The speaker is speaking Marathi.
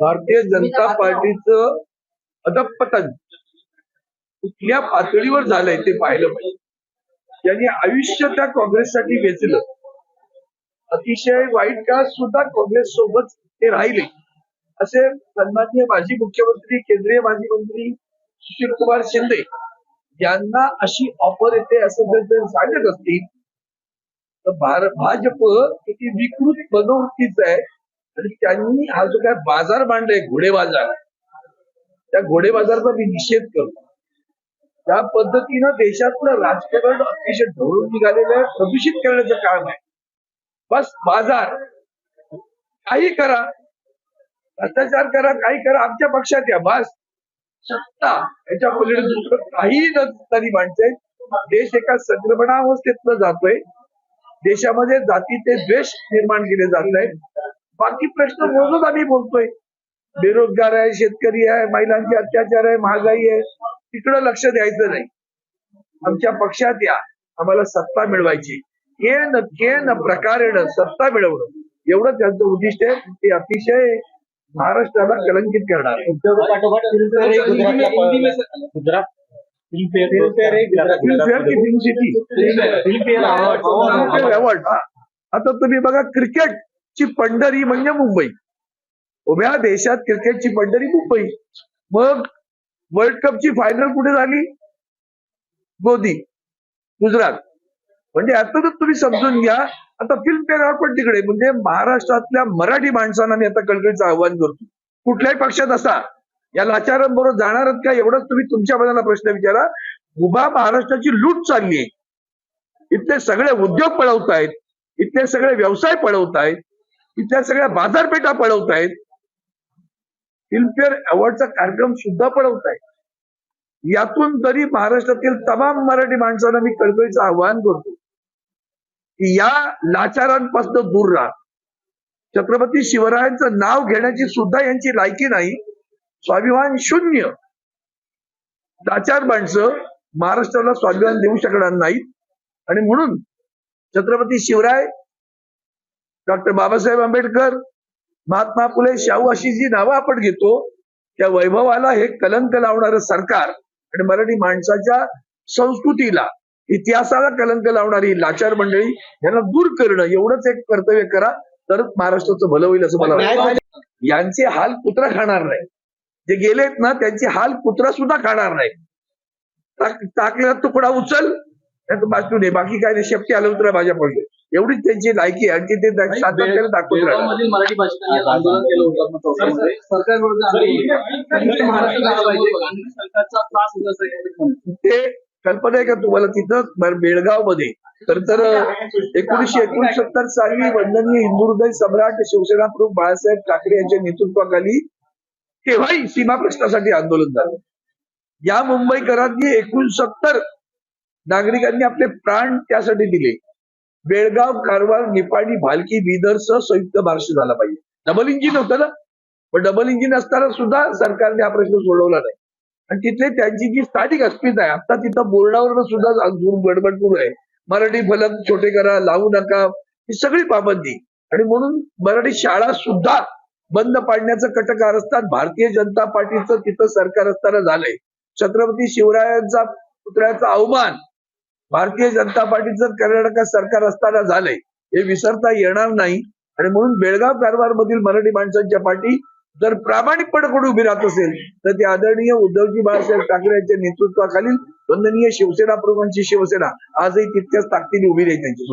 भारतीय जनता पार्टीचं अधपतन कुठल्या पातळीवर झालंय ते पाहिलं पाहिजे. त्यांनी आयुष्य त्या काँग्रेससाठी वेचलं. अतिशय वाईट काळ सुद्धा काँग्रेस सोबत ते राहिले. असे सन्माननीय माजी मुख्यमंत्री केंद्रीय माजी मंत्री सुशील कुमार शिंदे यांना अशी ऑफर येते असं जर ते सांगत असतील तर भाजप किती विकृत मनोवृत्तीचा आहे. आणि त्यांनी हा जो काय बाजार मांडलाय घोडे बाजार त्या घोडे बाजारचा मी निषेध करतो. त्या पद्धतीनं देशातलं राजकारण अतिशय ढवळून निघालेलं आहे प्रदूषित करण्याचं काम आहे. बस बाजार काही करा भ्रष्टाचार करा काही करा आमच्या पक्षात या बस. सत्ता याच्या पलीकडे दुसरं काही नसणारी माणसं देश एका संक्रमणावस्थेतनं जातोय. देशामध्ये जातीचे द्वेष निर्माण केले जात आहेत. बाकी प्रश्न रोजच आम्ही बोलतोय. बेरोजगार आहे शेतकरी आहे महिलांचे अत्याचार आहे महागाई आहे. तिकडं लक्ष द्यायचं नाही. आमच्या पक्षात या. आम्हाला सत्ता मिळवायची. हे न के न प्रकारेण सत्ता मिळवणं. एवढं त्यांचं उद्दिष्ट आहे. ते अतिशय महाराष्ट्राला कलंकित करणार. Filmfare award. आता तुम्ही बघा ची पंढरी म्हणजे मुंबई. उभ्या देशात क्रिकेटची पंढरी मुंबई. मग वर्ल्ड कपची फायनल कुठे झाली? मोदी गुजरात. म्हणजे यातूनच तुम्ही समजून घ्या. आता फिल्मफेअर अवॉर्ड पण तिकडे. म्हणजे महाराष्ट्रातल्या मराठी माणसांना मी आता कळकळीचं आव्हान करतो. कुठल्याही पक्षात असा या लाचारांबरोबर जाणारच का? एवढंच तुम्ही तुमच्या मनाला प्रश्न विचारा. उभा महाराष्ट्राची लूट चालली आहे. इथले सगळे उद्योग पळवतायत. इथले सगळे व्यवसाय पळवतायत. इथल्या सगळ्या बाजारपेठा पळवतायत. फिल्मफेअर अवॉर्डचा कार्यक्रम सुद्धा पळवतायत. यातून तरी महाराष्ट्रातील तमाम मराठी माणसांना मी कळकळीचं आवाहन करतो की या लाचारांपासून दूर राहा. छत्रपती शिवरायांचं नाव घेण्याची सुद्धा यांची लायकी नाही. स्वाभिमान शून्य. लाचार माणसं महाराष्ट्राला स्वाभिमान देऊ शकणार नाहीत. आणि म्हणून छत्रपती शिवराय डॉक्टर बाबासाहेब आंबेडकर महात्मा फुले शाहू अशी जी नावं आपण घेतो. त्या वैभवाला हे कलंक लावणारं सरकार आणि मराठी माणसाच्या संस्कृतीला इतिहासाला कलंक लावणारी लाचार मंडळी यांना दूर करणं एवढंच एक कर्तव्य करा तर महाराष्ट्राचं भलं होईल असं मला वाटतं. यांचे हाल कुत्रा खाणार नाही. जे गेलेत ना त्यांचे हाल कुत्रा सुद्धा खाणार नाही. टाक- टाकलेला तुकडा उचल नाही बाजू नाही बाकी काय नाही. शेपटी आलं उतरा माझ्या पडले. एवढीच त्यांची लायकी आहे आणि ते सातत्याने दाखवत बेळगावमधील मराठी भाषिकांनी आंदोलन केलं होतं. चौकामध्ये. सरकारविरुद्ध महाराष्ट्र. ते कल्पना आहे का तुम्हाला तिथं? बेळगावमध्ये तर तर एकोणीशे एकोणसत्तर साली वंदनीय हिंदू हृदय सम्राट शिवसेना प्रमुख बाळासाहेब ठाकरे यांच्या नेतृत्वाखाली तेव्हाही सीमा प्रश्नासाठी आंदोलन झालं. या मुंबईकरांनी एकोणसत्तर नागरिकांनी आपले प्राण त्यासाठी दिले. बेळगाव कारवार निपाणी भालकी बिदरसह संयुक्त महाराष्ट्र झाला पाहिजे. डबल इंजिन होतं ना? पण डबल इंजिन असताना सुद्धा सरकारने हा प्रश्न सोडवला नाही. आणि तिथले त्यांची जी स्थानिक अस्मिता आहे आता तिथं बोर्डावर सुद्धा गडबड सुरू आहे. मराठी फलक छोटे करा लावू नका ही सगळी पाबंदी. आणि म्हणून मराठी शाळा सुद्धा बंद पाडण्याचं असतात भारतीय जनता पार्टीचं तिथं सरकार असताना झालंय. छत्रपती शिवरायांचा पुतळ्याचा अवमान भारतीय जनता पार्टीचं कर्नाटकात सरकार असताना झालंय. हे विसरता येणार नाही. आणि म्हणून बेळगाव कारभार मधील मराठी माणसांच्या पाठी जर प्रामाणिकपणे कोणी उभी राहत असेल तर ते आदरणीय उद्धवजी बाळासाहेब ठाकरे यांच्या नेतृत्वाखालील वंदनीय शिवसेना प्रमुखांची शिवसेना आजही तितक्याच ताकदीने उभी राहील त्यांच्यासोबत.